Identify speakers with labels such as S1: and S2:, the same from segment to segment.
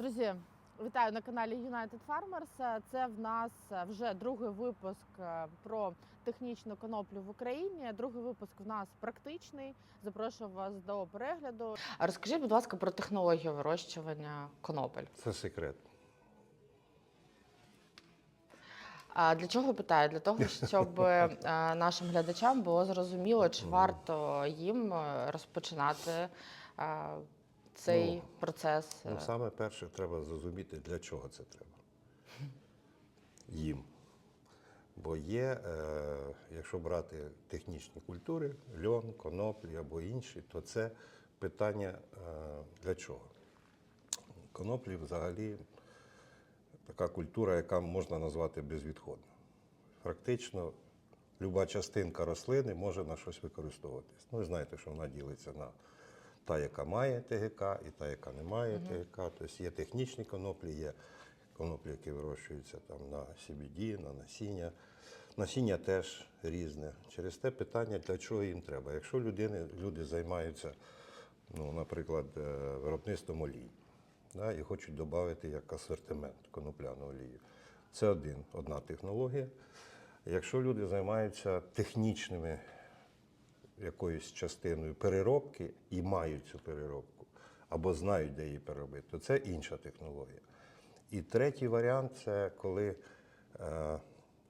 S1: Друзі, вітаю на каналі United Farmers. Це в нас вже другий випуск е, про технічну коноплю в Україні. Другий випуск в нас практичний. Запрошую вас до перегляду. А розкажіть, будь ласка, про технологію вирощування конопель.
S2: Це секрет.
S1: А для чого питаю? Для того, щоб е, нашим глядачам було зрозуміло, чи варто їм е, розпочинати цей
S2: Ну,
S1: процес.
S2: Ну,
S1: е,
S2: саме перше, треба зрозуміти, для чого це треба. Їм. Бо є, е, якщо брати технічні культури, льон, коноплі або інші, то це питання е, для чого. Коноплі взагалі така культура, яка можна назвати безвідходна. Практично люба частинка рослини може на щось використовуватись. Ну, ви знаєте, що вона ділиться на та, яка має ТГК, і та, яка не має ТГК. Тобто є технічні коноплі, є коноплі, які вирощуються там на CBD, на насіння. Насіння теж різне. Через те питання, для чого їм треба. Якщо людини, люди займаються, ну, наприклад, е, виробництвом олії, да, і хочуть додати як асортимент конопляну олію. Це один, одна технологія. Якщо люди займаються технічними якоюсь частиною переробки і мають цю переробку, або знають, де її переробити, то це інша технологія. І третій варіант це коли е,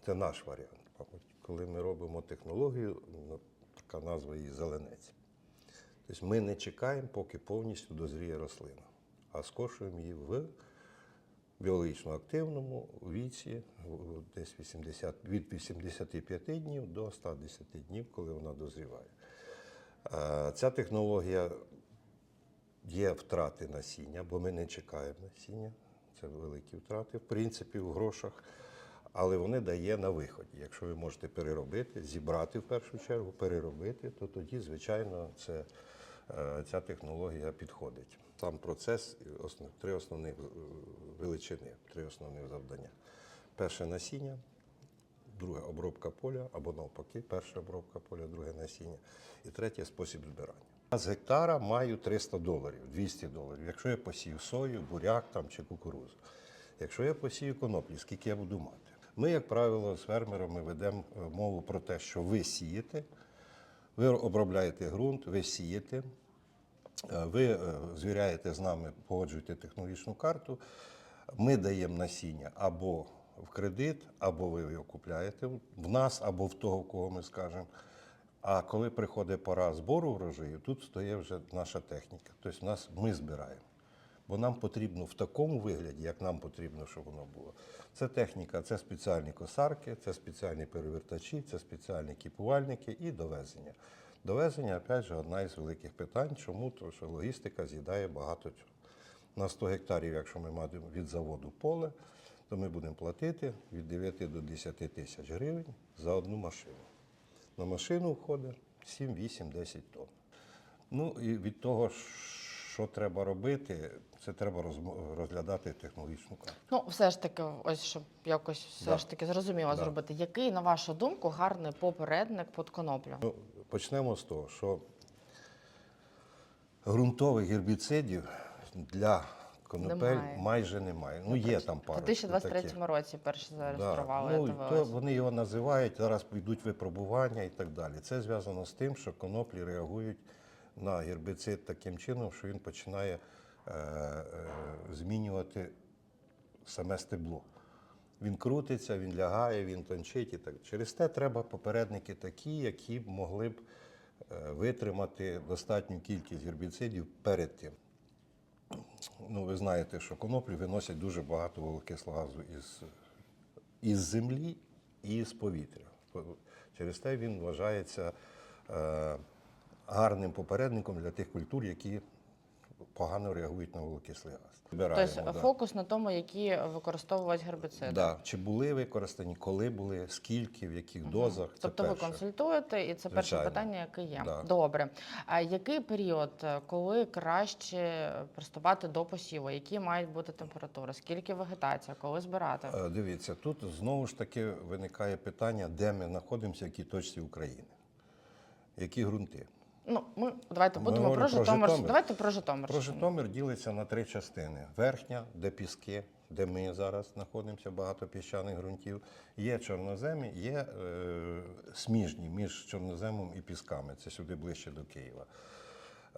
S2: це наш варіант, мабуть, коли ми робимо технологію, ну, така назва її зеленець. Тобто ми не чекаємо, поки повністю дозріє рослина, а скошуємо її в біологічно активному віці, десь 80, від 85 днів до 110 днів, коли вона дозріває. Ця технологія є втрати насіння, бо ми не чекаємо насіння. Це великі втрати, в принципі, в грошах. Але вони дає на виході. Якщо ви можете переробити, зібрати в першу чергу, переробити, то тоді, звичайно, це, е, ця технологія підходить. Сам процес три основних е, величини, три основних завдання. Перше насіння, друге обробка поля або навпаки, перша обробка поля, друге насіння. І третє спосіб збирання. З гектара маю 300 доларів, 200 доларів. Якщо я посію сою, буряк там, чи кукурузу. Якщо я посію коноплі, скільки я буду мати? Ми, як правило, з фермерами ведемо е, мову про те, що ви сієте, ви обробляєте ґрунт, ви сієте, Е, ви е, звіряєте з нами, погоджуєте технологічну карту. Ми даємо насіння або в кредит, або ви його купляєте в нас, або в того, в кого ми скажемо. А коли приходить пора збору врожаю, тут стоїть вже наша техніка. Тобто нас ми збираємо. Бо нам потрібно в такому вигляді, як нам потрібно, щоб воно було. Це техніка, це спеціальні косарки, це спеціальні перевертачі, це спеціальні кіпувальники і довезення. Довезення, опять же, одна із великих питань. Чому? Тому що логістика з'їдає багато чого. На 100 гектарів, якщо ми маємо від заводу поле, то ми будемо платити від 9 до 10 тисяч гривень за одну машину. На машину входить 7, 8, 10 тонн. Ну і від того, що треба робити, це треба розглядати технологічну карту.
S1: Ну, все ж таки, ось щоб якось все
S2: Да.
S1: ж таки зрозуміло
S2: Да.
S1: зробити. Який, на вашу думку, гарний попередник під коноплю?
S2: Ну, почнемо з того, що ґрунтових гербіцидів для конопель
S1: Немає.
S2: майже немає. Ну, є там
S1: пара.
S2: У
S1: 2023 році перші зареєстрували
S2: Ну, то вони його називають, зараз йдуть випробування і так далі. Це зв'язано з тим, що коноплі реагують на гербіцид таким чином, що він починає е, е, змінювати саме стебло. Він крутиться, він лягає, він тончить і так. Через те треба попередники такі, які могли б е, витримати достатню кількість гербіцидів перед тим. Ну, ви знаєте, що коноплі виносять дуже багато вуглекислого газу із, із землі і з повітря. Через те він вважається е, гарним попередником для тих культур, які погано реагують на вуглекислий газ. Збираємо,
S1: Тобто
S2: да.
S1: фокус на тому, які використовувати гербіциди.
S2: Да. Чи були використані, коли були, скільки, в яких дозах. Це
S1: Тобто ви консультуєте, і це перше
S2: Звичайно.
S1: питання, яке є.
S2: Да.
S1: Добре. А який період, е, коли краще приступати до посіву? Які мають бути температури? Скільки вегетація? Коли збирати?
S2: Е, Дивіться, тут знову ж таки виникає питання, де ми знаходимося, в якій точці України, які ґрунти.
S1: Ну, ми давайте
S2: Ми
S1: будемо про
S2: про
S1: Житомир.
S2: Житомир.
S1: Давайте про Житомир.
S2: Про Житомир ділиться на три частини: верхня, де піски, де ми зараз знаходимося, багато піщаних ґрунтів. Є чорноземі, є е, сміжні між чорноземом і пісками. Це сюди ближче до Києва.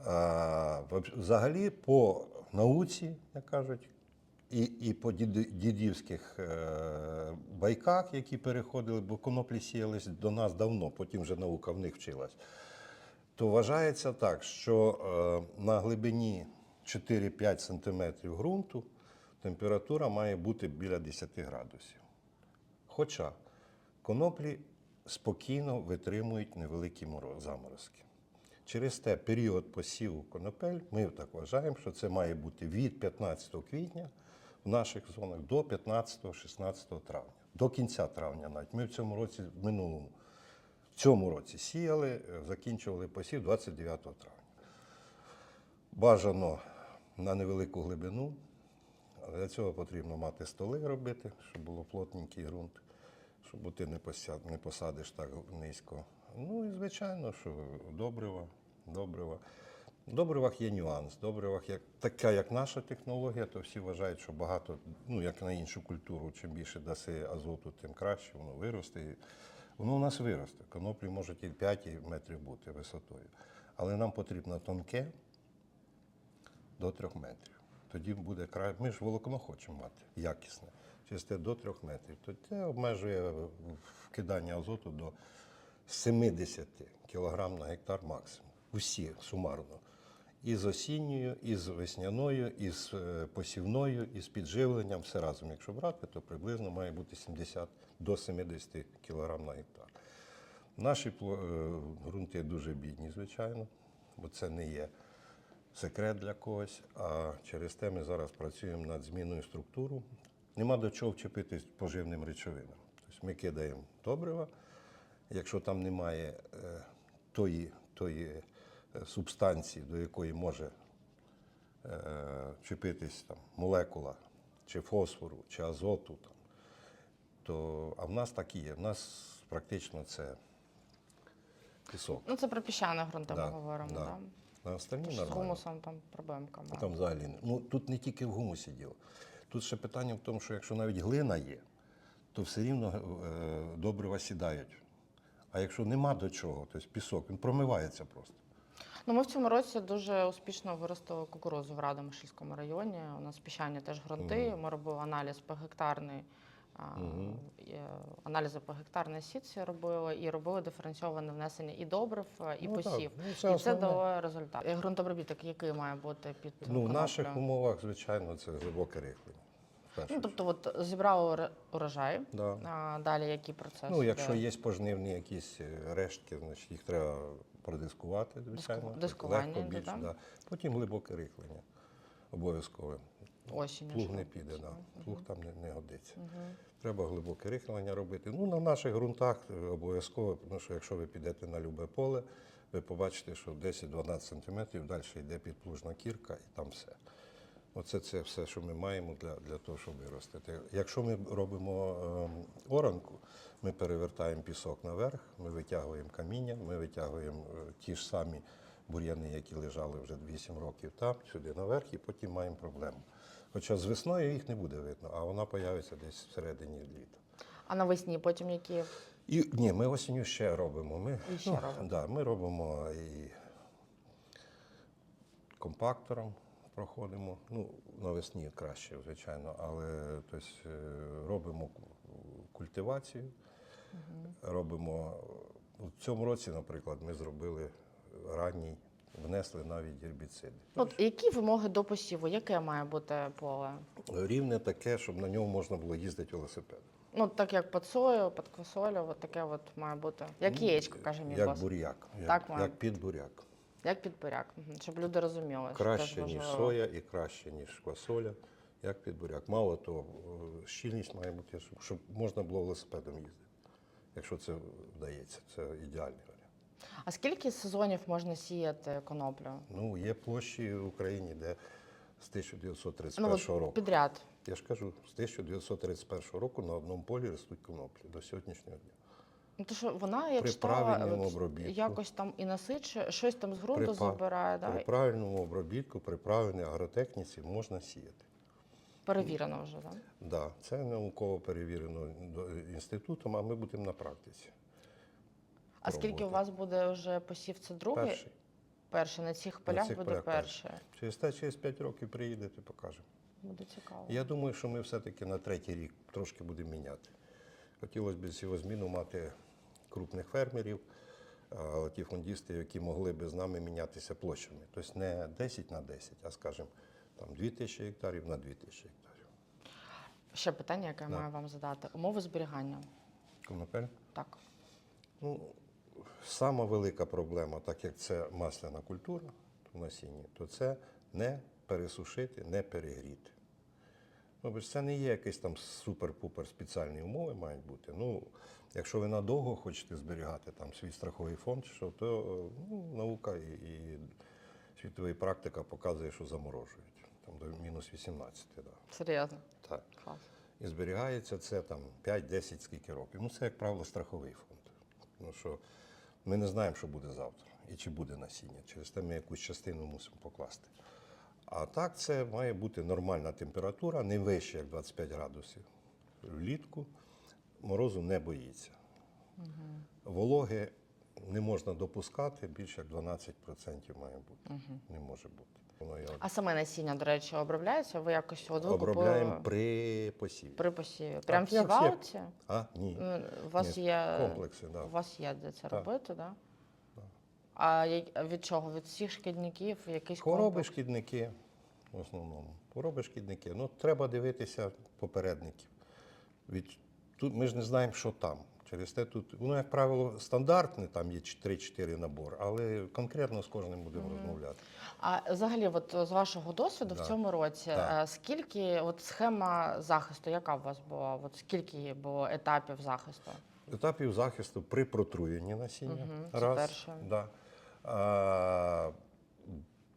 S2: А, взагалі, по науці, як кажуть, і, і по дідівських е, байках, які переходили, бо коноплі сіялись до нас давно, потім вже наука в них вчилась то вважається так, що е, на глибині 4-5 см ґрунту температура має бути біля 10 градусів. Хоча коноплі спокійно витримують невеликі заморозки. Через те період посіву конопель ми так вважаємо, що це має бути від 15 квітня в наших зонах до 15-16 травня, до кінця травня навіть. Ми в цьому році, в минулому, в цьому році сіяли, е, закінчували посів 29 травня. Бажано на невелику глибину. Для цього потрібно мати столи робити, щоб було плотненький ґрунт, щоб ти не, посадиш так низько. Ну і звичайно, що добрива, добрива. В добривах є нюанс. Добривах, як, така як наша технологія, то всі вважають, що багато, ну як на іншу культуру, чим більше даси азоту, тим краще, воно виросте. Воно у нас виросте. Коноплі можуть і 5 метрів бути висотою. Але нам потрібно тонке до 3 метрів. Тоді буде край. Ми ж волокно хочемо мати якісне. Чисте до 3 метрів. То це обмежує вкидання азоту до 70 кг на гектар максимум. Усі сумарно. І з осінньою, і з весняною, і з е, посівною, і з підживленням. Все разом, якщо брати, то приблизно має бути 70 до 70 кг на гектар. Наші е, ґрунти дуже бідні, звичайно, бо це не є секрет для когось. А через те ми зараз працюємо над зміною структури. Нема до чого вчепитись поживним речовинам. Тобто ми кидаємо добрива. Якщо там немає е, тої, тої е, субстанції, до якої може вчепитись там, молекула чи фосфору, чи азоту, там, то, а в нас так і є. В нас практично це пісок.
S1: Ну, це про піщане ґрунти
S2: Да,
S1: ми говоримо,
S2: да.
S1: так?
S2: На остальні
S1: З
S2: нормально.
S1: гумусом там проблемка. має.
S2: Там взагалі не- ну тут не тільки в гумусі діло. Тут ще питання в тому, що якщо навіть глина є, то все рівно е, добрива сідають. А якщо нема до чого, то пісок, він промивається просто.
S1: Ну, ми в цьому році дуже успішно виростили кукурудзу в Радомишльському районі. У нас піщані теж ґрунти. Ми робили аналіз по е, Аналізи по гектарній сітці робили і робили диференційоване внесення і добрив, е, і
S2: Ну, так,
S1: посів.
S2: ну,
S1: і
S2: це
S1: це дало результат. І ґрунтобробіток, який має бути під
S2: Ну, в наших умовах, звичайно, це глибоке рихлення.
S1: Ну, тобто, от зібрали урожай.
S2: Да.
S1: А далі який процес?
S2: Ну, якщо є пожнивні якісь е, рештки, значить їх треба продискувати, звичайно.
S1: Дискування
S2: легко
S1: йде,
S2: більш, да. Потім глибоке рихлення. Обов'язково.
S1: осінню.
S2: Плуг не піде, да. плуг там не, не годиться.
S1: Мгм.
S2: Треба глибоке рихлення робити. Ну, на наших ґрунтах е, обов'язково, тому що якщо ви підете на любе поле, ви побачите, що 10-12 сантиметрів далі йде підплужна кірка і там все. Оце це все, що ми маємо для, для того, щоб виростити. Якщо ми робимо ем, оранку, ми перевертаємо пісок наверх, ми витягуємо каміння, ми витягуємо е, ті ж самі бур'яни, які лежали вже 8 років там, сюди наверх, і потім маємо проблему. Хоча з весною їх не буде видно, а вона появиться десь всередині літа.
S1: А навесні потім які
S2: І ні, ми осінню ще робимо. Ми,
S1: І ще
S2: ну,
S1: робите?
S2: да, ми робимо і компактором проходимо. Ну, навесні краще, звичайно, але тобто, е, робимо ку- культивацію, робимо. В цьому році, наприклад, ми зробили ранній, внесли навіть гербіциди.
S1: От які вимоги до посіву? Яке має бути поле?
S2: Рівне таке, щоб на ньому можна було їздити велосипедом.
S1: Ну, так як під сою, під квасолю, от таке от має бути. Як
S2: Ну,
S1: яєчко, каже мій
S2: Як
S1: бос.
S2: буряк, як,
S1: Так має.
S2: як під буряк.
S1: Як під буряк, Мгм. щоб люди розуміли. що
S2: Краще,
S1: теж
S2: ніж
S1: важливо.
S2: соя і краще, ніж квасоля, як під буряк. Мало того, е, щільність має бути, щоб, щоб можна було велосипедом їздити. Якщо це вдається, це ідеальний.
S1: А скільки сезонів можна сіяти коноплю?
S2: Ну, є площі в Україні, де з 1931
S1: Ну,
S2: року.
S1: підряд.
S2: Я ж кажу, з 1931 року на одному полі ростуть коноплі до сьогоднішнього дня.
S1: Ну, то що вона, я
S2: При правильному обробітку.
S1: якось там і насичує, щось там з ґрунту
S2: При
S1: забирає, да?
S2: При правильному обробітку, при правильній агротехніці можна сіяти.
S1: перевірено вже, так?
S2: Да, це науково перевірено інститутом, а ми будемо на практиці.
S1: А скільки у вас буде вже посів? Це другий?
S2: Перший.
S1: Перший. На цих полях
S2: цих
S1: буде перший.
S2: Через те, через 5 років приїдете, покажемо.
S1: Буде цікаво.
S2: Я думаю, що ми все-таки на третій рік трошки будемо міняти. Хотілося б сівозміну мати крупних фермерів, а, латифундістів, які могли б з нами мінятися площами. Тобто не 10 на 10, а скажімо, там 2 тисячі гектарів на 2 тисячі гектарів.
S1: Ще питання, яке я
S2: Да.
S1: маю вам задати. Умови зберігання.
S2: Конопель?
S1: Так.
S2: Ну, сама велика проблема, так як це масляна культура в насінні, то це не пересушити, не перегріти. Ну, бо це не є якісь там супер-пупер спеціальні умови мають бути. Ну, якщо ви надовго хочете зберігати там свій страховий фонд, що, то ну, наука і, і світова практика показує, що заморожують. Там до мінус 18, да.
S1: Серйозно.
S2: так.
S1: Клас.
S2: І зберігається це там 5-10 скільки років. Ну, це, як правило, страховий фонд. Ну, що ми не знаємо, що буде завтра і чи буде насіння. Через те ми якусь частину мусимо покласти. А так це має бути нормальна температура, не вища, як 25 градусів. Влітку морозу не боїться. Вологи не можна допускати, більше як 12% має бути. Не може бути. Воно і
S1: А саме насіння, до речі, обробляється? Ви якось от ви
S2: обробляємо
S1: купили
S2: при посіві.
S1: при посіві? Прям в
S2: як всі-
S1: сівалці?
S2: А, ні.
S1: Ну, У вас
S2: Ні,
S1: є
S2: комплекси, да.
S1: у вас є де це
S2: Так.
S1: робити, да? А я- від чого? Від всіх шкідників? Якийсь
S2: Хвороби,
S1: комплекс?
S2: шкідники в основному. Хвороби, шкідники. Ну, треба дивитися попередників. Від, тут ми ж не знаємо, що там. Через те тут, воно, як правило, стандартне, там є 3-4 набор, але конкретно з кожним будемо розмовляти.
S1: А взагалі, от з вашого досвіду
S2: Да.
S1: в цьому році, е, скільки от схема захисту, яка у вас була? От скільки було етапів захисту?
S2: Етапів захисту при протруєнні насіння.
S1: Мгм, це
S2: раз,
S1: перше.
S2: Да. А,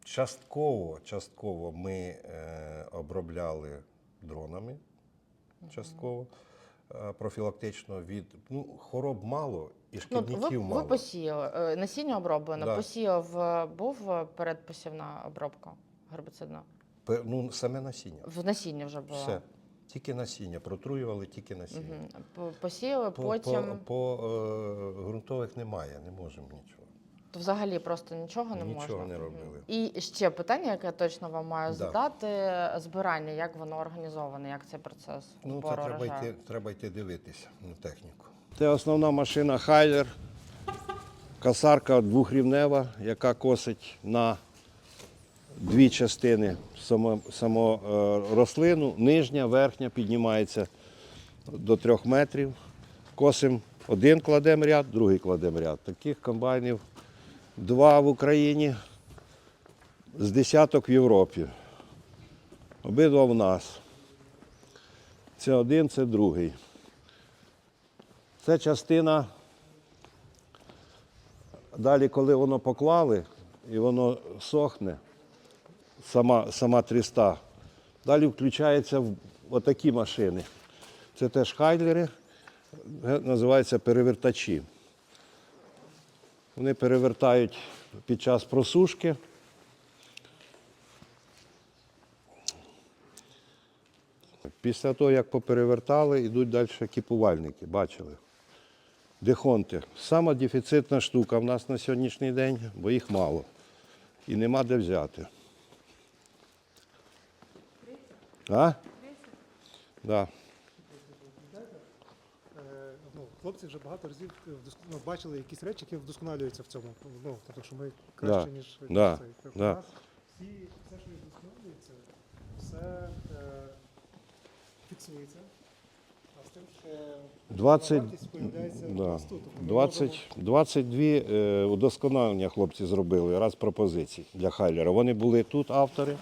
S2: частково, частково ми е, обробляли дронами, частково. Е, Профілактично від ну, хвороб мало і
S1: Ну,
S2: шкідників
S1: ви,
S2: мало.
S1: ви посіяли е, насіння оброблено,
S2: Да.
S1: посіяв е, був передпосівна обробка гербіцидна?
S2: Пе- Ну, саме насіння.
S1: В насіння вже було.
S2: Все. Тільки насіння. Протруювали тільки насіння.
S1: П- Посіяли,
S2: По,
S1: потім
S2: по, по е, ґрунтових немає, не можемо нічого.
S1: То взагалі просто нічого не
S2: Нічого
S1: можна.
S2: не робили.
S1: І ще питання, яке я точно вам маю
S2: Да.
S1: задати: збирання, як воно організоване, як цей процес
S2: Ну, це
S1: збору
S2: треба
S1: врожаю?
S2: йти, треба йти дивитися на техніку.
S3: Це основна машина Хайлер, косарка двохрівнева, яка косить на дві частини само, само е, рослину. Нижня, верхня піднімається до трьох метрів. Косим один кладемо ряд, другий кладемо ряд. Таких комбайнів два в Україні, з десяток в Європі. Обидва в нас. Це один, це другий. Це частина. Далі, коли воно поклали і воно сохне, сама, сама тріста, далі включаються отакі машини. Це теж хайлери, називаються перевертачі. Вони перевертають під час просушки. Після того, як поперевертали, йдуть далі кіпувальники, бачили. Дехонти. Сама дефіцитна штука в нас на сьогоднішній день, бо їх мало. І нема де взяти. А? Да.
S4: Е, ну, хлопці вже багато разів е, ну, бачили якісь речі, які вдосконалюються в цьому. Ну, тобто, що ми краще,
S3: Да,
S4: ніж
S3: да,
S4: цей. Тобто,
S3: да.
S4: у нас всі, все, що вдосконалюється, все е, фіксується. А з тим, що
S3: 20,
S4: вартість появляється
S3: да,
S4: у нас тут. Тобто ми
S3: 20, 22 е, удосконалення хлопці зробили раз пропозицій для Хайлера. Вони були тут автори.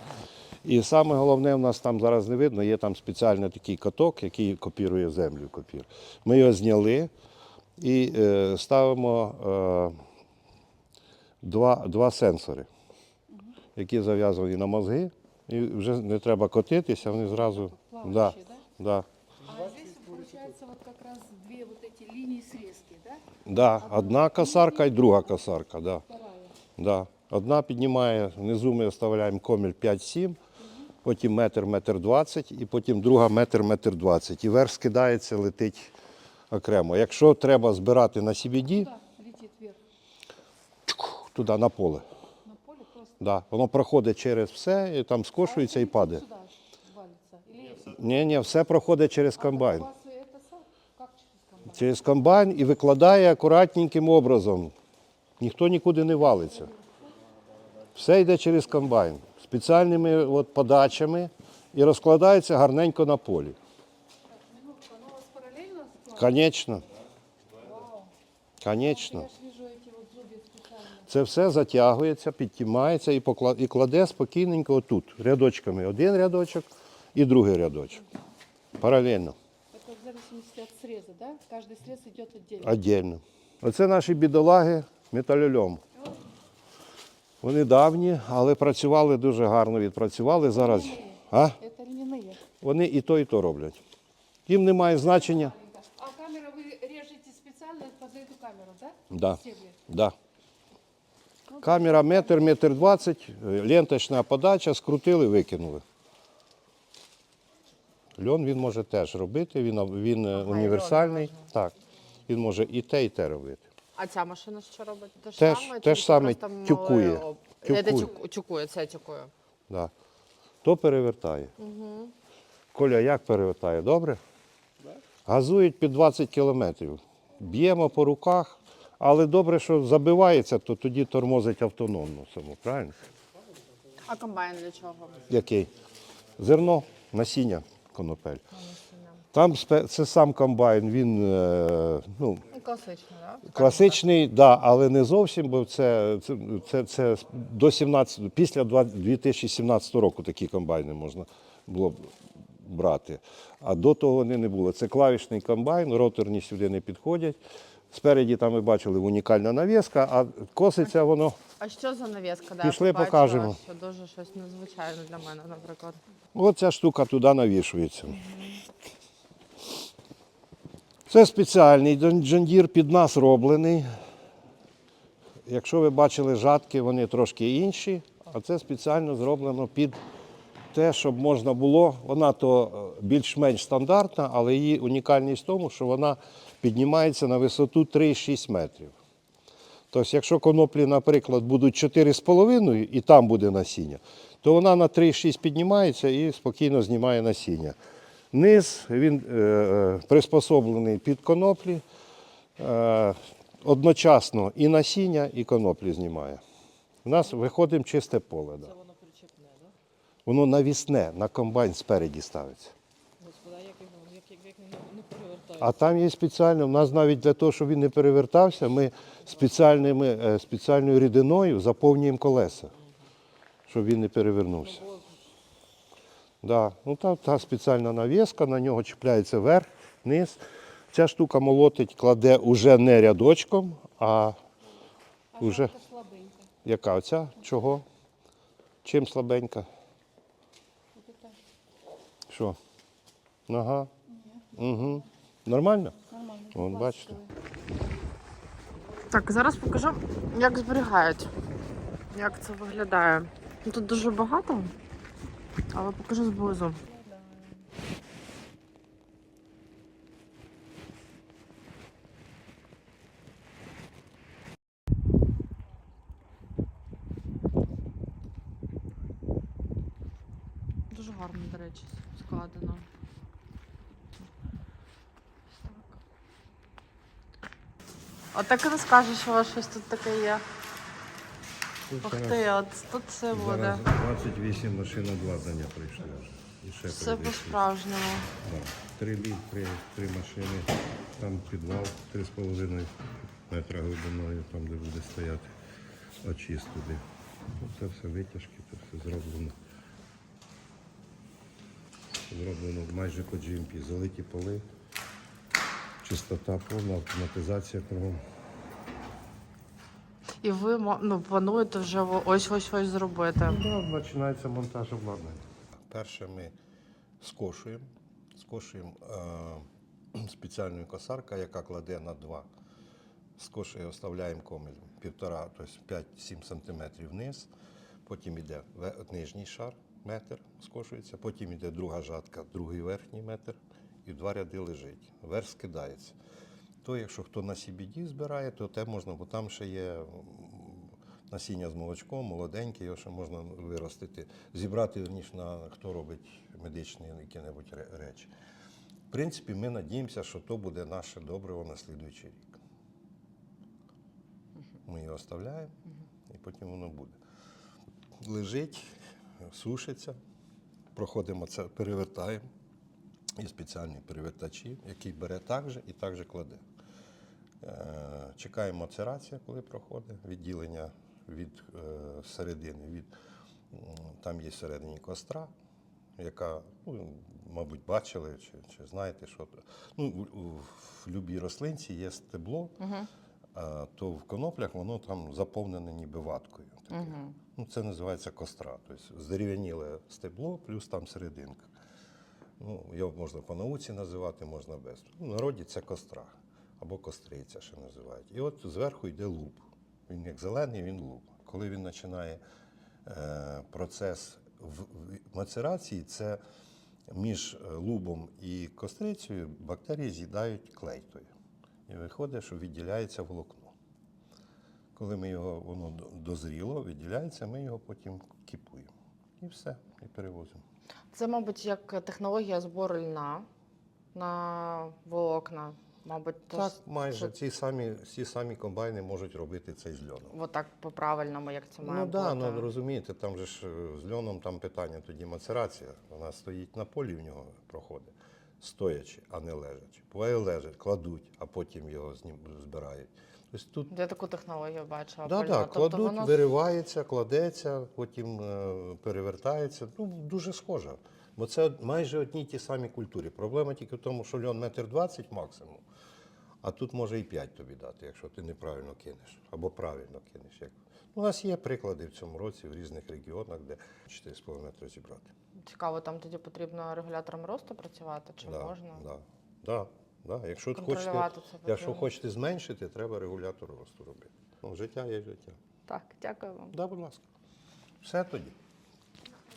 S3: І саме головне, в нас там зараз не видно, є там спеціальний такий каток, який копірує землю. Копір. Ми його зняли і е, ставимо е, два, два сенсори, які зав'язані на мозги. І вже не треба котитися, вони зразу. Да, да.
S4: вартість створюється
S3: Получается вот как раз две вот эти линии срезки, да?
S2: Да, одна косарка і друга косарка. Да. Да. Одна піднімає, внизу ми оставляємо комір 5-7, потім метр, метр 20, і потім друга метр, метр 20. І верх скидається, летить окремо. Якщо треба збирати на CBD, туди на поле.
S3: На поле просто
S2: Да. Воно проходить через все, і там скошується і падає. Ні, ні, все проходить через комбайн?
S3: Через комбайн
S2: і викладає акуратненьким образом. Ніхто нікуди не валиться. Все йде через комбайн Спеціальними от подачами і розкладається гарненько на полі.
S3: Минутку, оно у вас параллельно складывается?
S2: Конечно.
S3: Вау.
S2: Конечно.
S3: Я ж вижу эти вот зубья специально.
S2: Це все затягується, підтімається і, покла- і кладе спокійненько отут, рядочками. Один рядочок і другий рядочок. Паралельно,
S3: Это в зависимости от среза, да? Каждый срез идет отдельно.
S2: віддільно. Оце наші бідолаги металольом. Вони давні, але працювали дуже гарно, відпрацювали зараз. А?
S3: Это льняные.
S2: Вони і то, і то роблять. Їм немає значення.
S3: А камера вы режете специально под эту камеру, да?
S2: Да.
S3: Стебли.
S2: Да. Камера метр, метр двадцять, е, ленточна подача, скрутили, викинули. Льон він може теж робити, він, він е,
S1: Ага, і
S2: універсальний.
S1: льон
S2: Так. Він може і те, і те робити.
S1: А ця машина що робить? Те ж
S2: Теж-
S1: саме,
S2: те ж
S1: тільки
S2: саме
S1: просто
S2: тюкує.
S1: об- Е, Це
S2: Тюкує.
S1: тюк- тюкує, це тюкує.
S2: Да. То перевертає. Коля, як перевертає? Добре? Газують під 20 кілометрів. Б'ємо по руках, але добре, що забивається, то тоді тормозить автономно само, правильно?
S1: А комбайн для чого?
S2: Який? Зерно, насіння, конопель. Там спе- це сам комбайн, він е, Ну,
S1: класичний, так?
S2: класичний, да, але не зовсім, бо це, це, це, це до 17, після 2017 року такі комбайни можна було б брати. А до того вони не було. Це клавішний комбайн, роторні сюди не підходять. Спереді там ми бачили унікальна навіска, а коситься воно.
S1: А що за навіска? Да,
S2: Пішли,
S1: побачила,
S2: покажемо.
S1: Що дуже щось незвичайне для мене, наприклад.
S2: Оця штука туди навішується. Це спеціальний джондір під нас роблений. Якщо ви бачили жатки, вони трошки інші, а це спеціально зроблено під те, щоб можна було. Вона то е, більш-менш стандартна, але її унікальність в тому, що вона піднімається на висоту 3,6 метрів. Тобто, якщо коноплі, наприклад, будуть 4,5 і там буде насіння, то вона на 3,6 піднімається і спокійно знімає насіння. Низ він е, е, приспособлений під коноплі. Е, одночасно і насіння, і коноплі знімає. У нас виходимо чисте поле. Да.
S3: Воно причепне, да?
S2: Воно навісне, на комбайн спереді ставиться.
S3: Господи, а як його, як, як, як не, не перевертає?
S2: А там є спеціально, у нас навіть для того, щоб він не перевертався, ми спеціальними, е, спеціальною рідиною заповнюємо колеса, щоб він не перевернувся. Да. Ну, та, та спеціальна навіска, на нього чіпляється верх, низ. Ця штука молотить, кладе уже не рядочком, а
S3: слабенька.
S2: яка оця? Чого? Чим слабенька? Що? Ага. Угу. Нормально?
S3: нормально.
S2: Вон, бачите.
S1: Так, зараз покажу, як зберігають. Як це виглядає. Тут дуже багато, але покажу зблизу. Дуже гарно, до речі, складено. Ось так. І не скажеш, що щось тут таке є. Ух ти, от тут все буде.
S5: 28 машин обладнання прийшли вже. І ще
S1: Все
S5: прийде.
S1: по-справжньому.
S5: Да. Три літ, три, три машини, там підвал 3,5 метра глибиною, там де буде стояти очист туди. Ну, Це все витяжки, це все зроблено. Зроблено майже по GMP. Залиті поли, чистота повна, автоматизація кругом.
S1: І ви ну, плануєте вже ось ось ось зробити.
S2: Да, починається монтаж обладнання.
S5: Перше ми скошуємо, скошуємо е,
S2: спеціальна косарка, яка кладе на два. Скошує, оставляємо комель півтора, тобто 5-7 см вниз. Потім йде нижній шар, метр скошується, потім йде друга жатка, другий верхній метр, і два ряди лежить. Верх скидається. То, якщо хто на CBD збирає, то те можна, бо там ще є насіння з молочком, молоденьке, його ще можна виростити, зібрати верніше на хто робить медичні які-небудь речі. В принципі, ми надіємося, що то буде наше добриво на слідуючий рік. Ми його оставляємо, і потім воно буде. Лежить, сушиться, проходимо це, перевертаємо. Є спеціальні перевертачі, який бере так же і так же кладе. Е, Чекаємо церація, коли проходить, відділення від е, середини, від, там є всередині костра, яка, ну, мабуть, бачили чи, чи знаєте, що. Ну, в, любій рослинці є стебло, а, то в коноплях воно там заповнене ніби ваткою. таке. Ну, це називається костра. Тобто здерев'яніле стебло, плюс там серединка. Ну, його можна по науці називати, можна без. Ну, в народі це костра або костриця, ще називають. І от зверху йде луп. Він як зелений, він луп. Коли він починає е, процес мацерації, це між лубом і кострицею бактерії з'їдають клей той. І виходить, що відділяється волокно. Коли ми його воно дозріло, відділяється, ми його потім кіпуємо. І все, і перевозимо.
S1: Це, мабуть, як технологія збору льна на волокна. Мабуть, то
S2: Так,
S1: ж-
S2: майже ці самі, ці самі комбайни можуть робити це з льоном.
S1: Отак по-правильному, як це має
S2: Ну
S1: бути.
S2: ну розумієте, там же ж е, з льоном там питання тоді мацерація. Вона стоїть на полі, в нього проходить, стоячи, а не лежачи. Буває лежать, кладуть, а потім його знім, збирають. Тобто тут
S1: Я таку технологію бачила.
S2: да, да,
S1: Тобто
S2: кладуть,
S1: воно
S2: виривається, кладеться, потім е, перевертається. Ну, дуже схоже. Бо це майже одні й ті самі культури. Проблема тільки в тому, що льон метр двадцять максимум, а тут може і 5 тобі дати, якщо ти неправильно кинеш або правильно кинеш. Як... У нас є приклади в цьому році в різних регіонах, де 4,5 метри зібрати.
S1: цікаво, там тоді потрібно регулятором росту працювати, чи
S2: да,
S1: можна
S2: Да, да, да. Якщо, хочете, якщо хочете зменшити, треба регулятор росту робити. Ну, життя є життя.
S1: Так, дякую вам.
S2: Да, будь ласка. Все тоді.